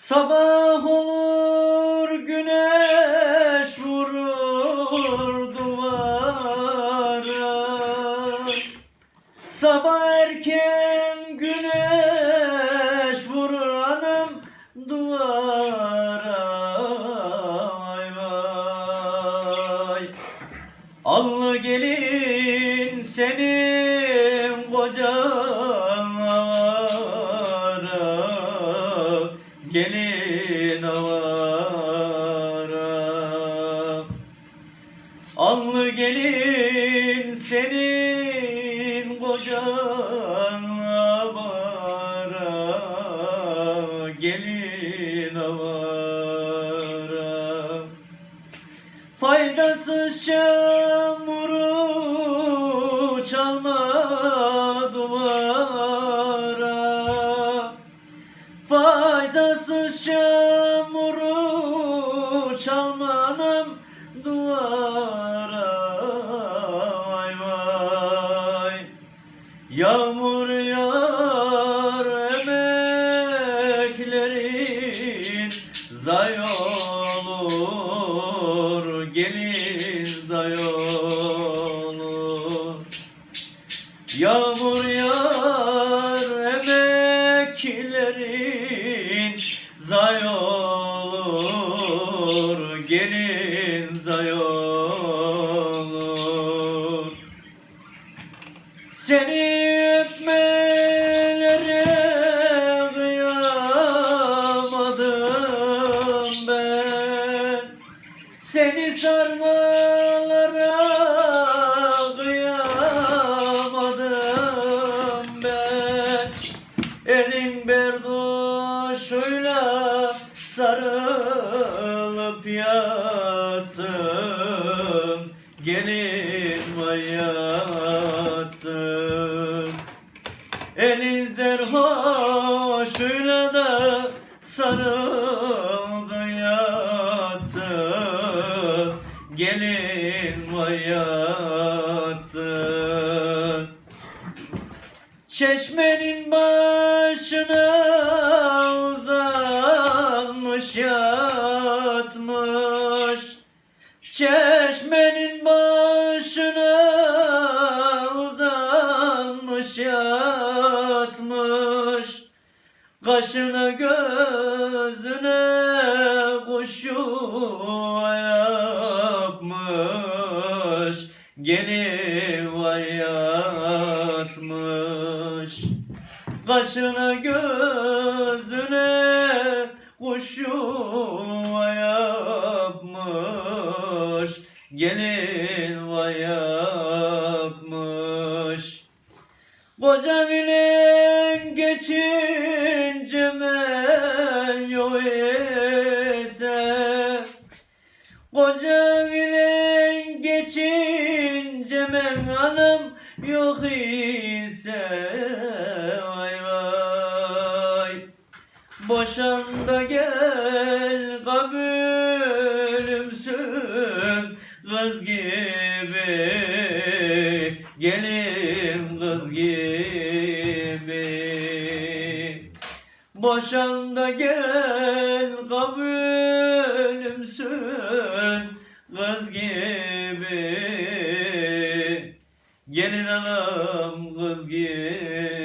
Sabah olur güneş vurur duvara. Sabah erken güneş vurur anam duvara. Vay vay. Allı gelin senin kocan Gelin avara. Allı gelin senin kocan avara Gelin Faydasız çamuru çalmanım duvara. Vay vay. Yağmur yağar emeklerin Zay olur gelin zay olur. Yağmur berdoşuyla sarılıp yattım. Gelin vay yattım Elin zerhoşuyla da sarıldı yattı Gelin vay yattı Çeşmenin yatmış Çeşmenin başına uzanmış yatmış. Kaşına gözüne kuş yuva yapmış. Gelin vay yatmış. Kaşına gözüne kuş yuva yapmış Gelin vay yapmış Kocan ile geçince men yok ise Kocan ile geçince men hanım yok ise Boşan da gel kabulümsün kız gibi. Gelin kız gibi. Boşan da gel kabulümsün kız gibi. Gelin anam kız gibi